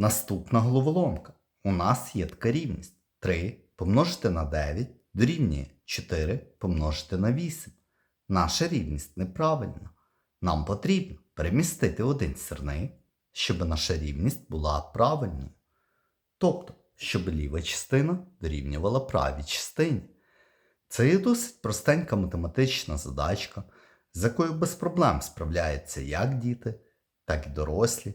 Наступна головоломка. У нас є така рівність. 3 помножити на 9 дорівнює 4 помножити на 8. Наша рівність неправильна. Нам потрібно перемістити один сірник, щоб наша рівність була правильною. Тобто, щоб ліва частина дорівнювала правій частині. Це є досить простенька математична задачка, з якою без проблем справляються як діти, так і дорослі.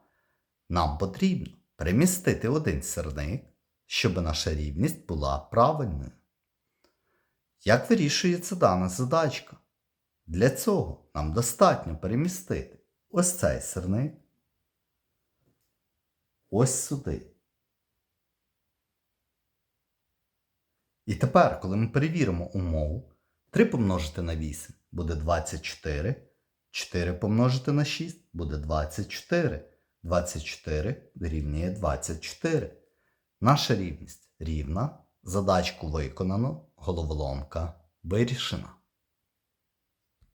Нам потрібно перемістити один сірник, щоб наша рівність була правильною. Як вирішується дана задачка? Для цього нам достатньо перемістити ось цей сирник ось сюди. І тепер, коли ми перевіримо умову, 3 помножити на 8 буде 24, 4 помножити на 6 буде 24. 24 дорівнює 24. Наша рівність рівна. Задачку виконано, головоломка вирішена.